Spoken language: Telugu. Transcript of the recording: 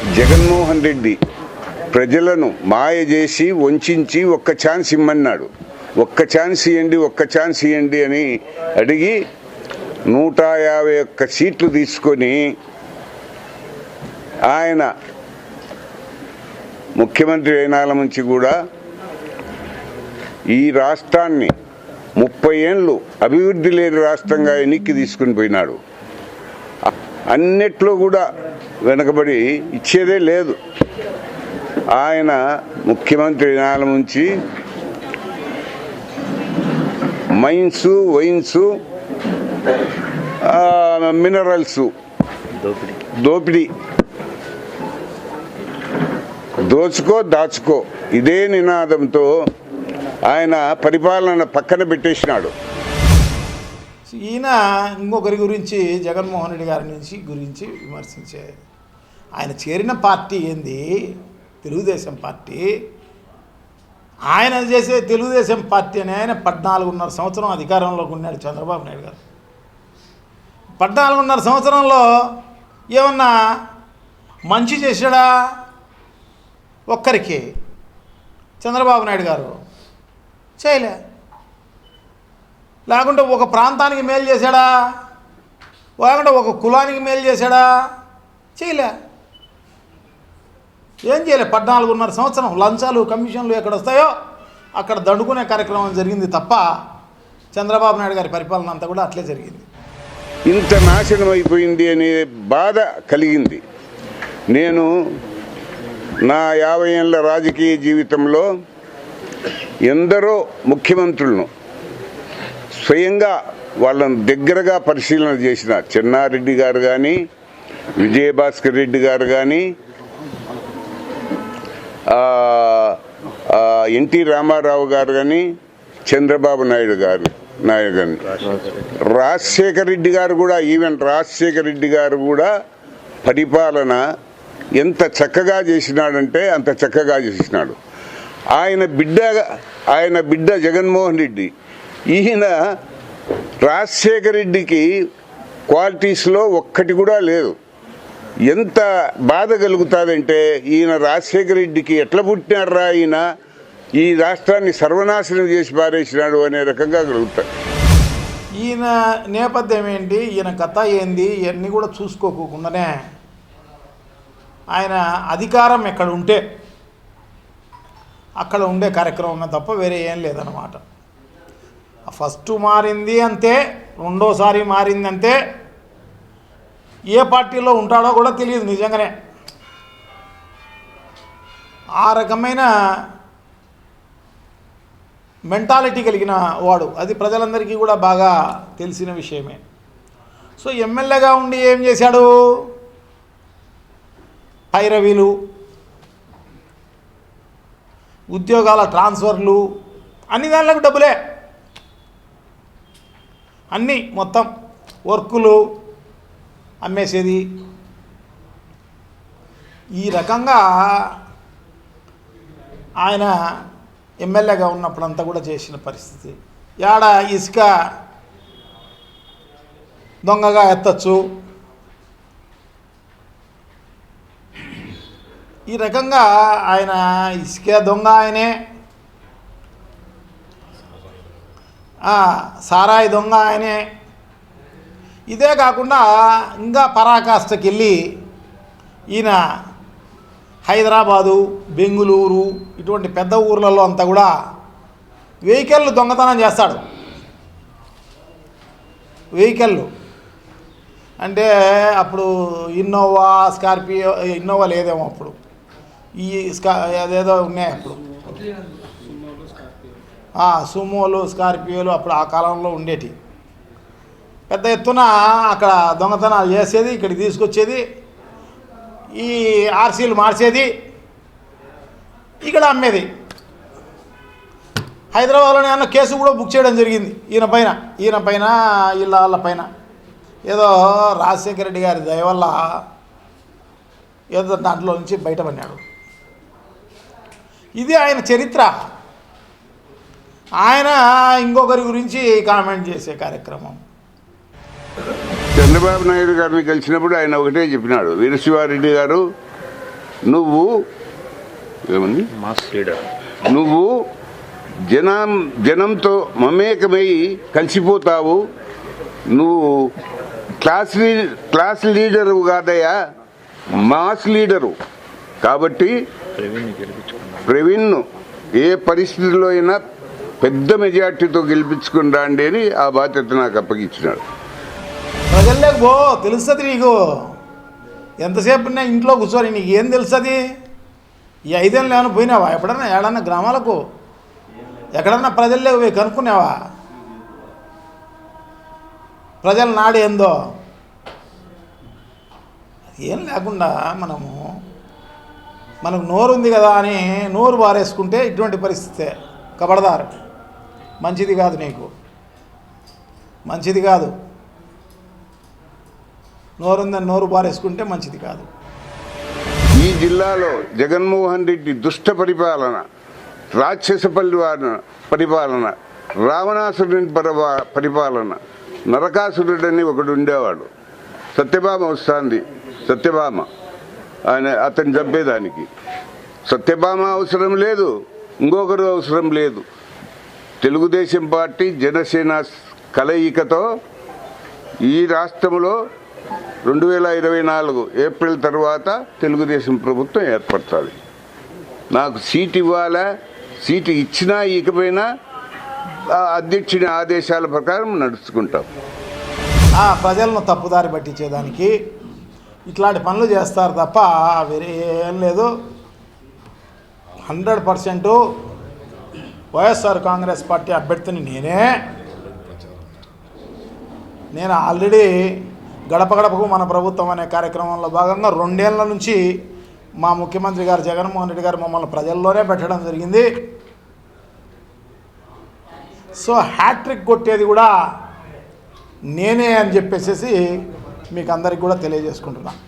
జగన్మోహన్ రెడ్డి ప్రజలను మాయ చేసి వంచి ఒక్క ఛాన్స్ ఇమ్మన్నాడు. ఒక్క ఛాన్స్ ఇవ్వండి ఒక్క ఛాన్స్ ఇవ్వండి అని అడిగి నూట యాభై ఒక్క సీట్లు తీసుకొని ఆయన ముఖ్యమంత్రి అయినాల నుంచి కూడా ఈ రాష్ట్రాన్ని ముప్పై ఏళ్ళు అభివృద్ధి లేని రాష్ట్రంగా ఎన్నిక్కి తీసుకుని పోయినాడు. అన్నిట్లో కూడా వెనకబడి ఇచ్చేదే లేదు. ఆయన ముఖ్యమంత్రి అయినాల నుంచి మైన్స్ వైన్స్ మినరల్స్ దోపిడీ. దోచుకో దాచుకో. ఇదే నినాదంతో ఆయన పరిపాలన పక్కన పెట్టేసినాడు. ఈయన ఇంకొకరి గురించి జగన్మోహన్ రెడ్డి గారి నుంచి గురించి విమర్శించే ఆయన చేరిన పార్టీ ఏంది? తెలుగుదేశం పార్టీ. ఆయన చేసే తెలుగుదేశం పార్టీ అని ఆయన పద్నాలుగున్నర సంవత్సరం అధికారంలోకి ఉన్నాడు చంద్రబాబు నాయుడు గారు. పద్నాలుగున్నర సంవత్సరంలో ఏమన్నా మంచి చేశాడా? ఒక్కరికి. చంద్రబాబు నాయుడు గారు చేయలే. లేకుంటే ఒక ప్రాంతానికి మేలు చేశాడా? లేకుంటే ఒక కులానికి మేలు చేశాడా? చేయలే. ఏం చేయలే? పద్నాలుగున్నర సంవత్సరం లంచాలు కమిషన్లు ఎక్కడ వస్తాయో అక్కడ దండుకునే కార్యక్రమం జరిగింది తప్ప చంద్రబాబు నాయుడు గారి పరిపాలన అంతా కూడా అట్లే జరిగింది. ఇంత నాశనం అయిపోయింది అనే బాధ కలిగింది. నేను నా యాభై ఏళ్ళ రాజకీయ జీవితంలో ఎందరో ముఖ్యమంత్రులను స్వయంగా వాళ్ళని దగ్గరగా పరిశీలన చేసిన చెన్నారెడ్డి గారు కానీ విజయభాస్కర్ రెడ్డి గారు కానీ ఎన్టీ రామారావు గారు కానీ చంద్రబాబు నాయుడు గారు నాయుడు గారు రాజశేఖర రెడ్డి గారు కూడా ఈవెన్ రాజశేఖర రెడ్డి గారు కూడా పరిపాలన ఎంత చక్కగా చేసినాడంటే అంత చక్కగా చేసినాడు. ఆయన బిడ్డ ఆయన బిడ్డ జగన్మోహన్ రెడ్డి. ఈయన రాజశేఖర రెడ్డికి క్వాలిటీస్లో ఒక్కటి కూడా లేదు. ఎంత బాధ కలుగుతుందంటే ఈయన రాజశేఖర రెడ్డికి ఎట్లా పుట్టినారా ఈయన? ఈ రాష్ట్రాన్ని సర్వనాశనం చేసి పారేసినాడు అనే రకంగా కలుగుతాడు ఈయన నేపథ్యం ఏంటి? ఈయన కథ ఏంది? ఇవన్నీ కూడా చూసుకోకుండానే ఆయన అధికారం ఎక్కడ ఉంటే అక్కడ ఉండే కార్యక్రమం తప్ప వేరే ఏం లేదన్నమాట. ఫస్ట్ మారింది అంతే రెండోసారి మారింది అంతే. ఏ పార్టీలో ఉంటాడో కూడా తెలియదు నిజంగానే. ఆ రకమైన మెంటాలిటీ కలిగిన వాడు అది ప్రజలందరికీ కూడా బాగా తెలిసిన విషయమే. సో ఎమ్మెల్యేగా ఉండి ఏం చేశాడు? పైరవీలు ఉద్యోగాల ట్రాన్స్ఫర్లు అన్ని దానిలకు డబ్బులే. అన్నీ మొత్తం వర్కులు అమ్మేసేది. ఈ రకంగా ఆయన ఎమ్మెల్యేగా ఉన్నప్పుడంతా కూడా చేసిన పరిస్థితి. యాడ ఇసుక దొంగగా ఎత్తచ్చు. ఈ రకంగా ఆయన ఇసుక దొంగ ఆయనే ఆ, సారాయి దొంగ ఆయనే. ఇదే కాకుండా ఇంకా పరాకాష్ఠకి వెళ్ళి ఈయన హైదరాబాదు బెంగుళూరు ఇటువంటి పెద్ద ఊర్లలో అంతా కూడా వెహికల్ దొంగతనం చేస్తాడు. వెహికల్ అంటే అప్పుడు ఇన్నోవా స్కార్పియో ఇన్నోవా లేదేమో అప్పుడు. ఈ స్కా అదేదో ఉన్నాయి అప్పుడు. సుమోలు స్కార్పియోలు అప్పుడు ఆ కాలంలో ఉండేటి. పెద్ద ఎత్తున అక్కడ దొంగతనాలు చేసేది ఇక్కడికి తీసుకొచ్చేది ఈ ఆర్సీలు మార్చేది ఇక్కడ అమ్మేది. హైదరాబాద్లోనే అన్న కేసు కూడా బుక్ చేయడం జరిగింది ఈయన పైన ఈయన పైన వీళ్ళ వాళ్ళ పైన. ఏదో రాజశేఖర రెడ్డి గారి దయ వల్ల ఏదో దాంట్లో నుంచి బయటపడినాడు ఇది ఆయన చరిత్ర. ఆయన ఇంకొకరి గురించి కామెంట్ చేసే కార్యక్రమం. చంద్రబాబు నాయుడు గారిని కలిసినప్పుడు ఆయన ఒకటే చెప్పినాడు వీరశివారెడ్డి గారు నువ్వు ఏమంది మాస్ లీడర్ నువ్వు జనం జనంతో మమేకమై కలిసిపోతావు నువ్వు క్లాస్ లీ క్లాస్ లీడరు కాదయ్యా మాస్ లీడరు. కాబట్టి ప్రవీణ్ ఏ పరిస్థితిలో అయినా పెద్ద మెజార్టీతో గెలిపించుకుని రాండి అని ఆ బాధ్యత నాకు అప్పగించినాడు. ప్రజల్లోకి పో తెలుస్తుంది నీకు. ఎంతసేపు నా ఇంట్లో కూర్చొని నీకు ఏం తెలుస్తుంది? ఈ ఐదేళ్ళు ఏమైనా పోయినావా? ఎప్పుడన్నా ఏడన్నా గ్రామాలకు? ఎక్కడన్నా ప్రజల్లోకి పోయి కనుక్కున్నావా? ప్రజల నాడు ఏందో? ఏం లేకుండా మనము మనకు నోరు ఉంది కదా అని నోరు బారేసుకుంటే ఇటువంటి పరిస్థితే కబడదారు మంచిది కాదు నీకు. మంచిది కాదు. నోరుందని నోరు పారేసుకుంటే మంచిది కాదు. ఈ జిల్లాలో జగన్మోహన్ రెడ్డి దుష్ట పరిపాలన రాక్షస పరిపాలన పరిపాలన రావణాసురుని పరవా- పరిపాలన నరకాసురుడని ఒకడు ఉండేవాడు. సత్యభామ వస్తుంది. సత్యభామ. ఆయన అతను చంపేదానికి. సత్యభామ అవసరం లేదు. ఇంకొకరు అవసరం లేదు. తెలుగుదేశం పార్టీ జనసేన కలయికతో ఈ రాష్ట్రంలో రెండు వేల ఇరవై నాలుగు ఏప్రిల్ తర్వాత తెలుగుదేశం ప్రభుత్వం ఏర్పడుతుంది. నాకు సీట్ ఇవ్వాలా? సీటు ఇచ్చినా ఇకపోయినా అధ్యక్షుని ఆదేశాల ప్రకారం నడుచుకుంటాం. ఆ, ప్రజలను తప్పుదారి పట్టించేదానికి ఇట్లాంటి పనులు చేస్తారు తప్ప వేరే ఏం లేదు. Hundred percent YSR Congress party అభ్యర్థిని నేనే. నేను ఆల్రెడీ గడప గడపకు మన ప్రభుత్వం అనే కార్యక్రమంలో భాగంగా రెండేళ్ళ నుంచి మా ముఖ్యమంత్రి గారు జగన్మోహన్ రెడ్డి గారు మమ్మల్ని ప్రజల్లోనే పెట్టడం జరిగింది. సో హ్యాట్రిక్ కొట్టేది కూడా నేనే అని చెప్పేసి మీకు అందరికి కూడా తెలియజేసుకుంటున్నాను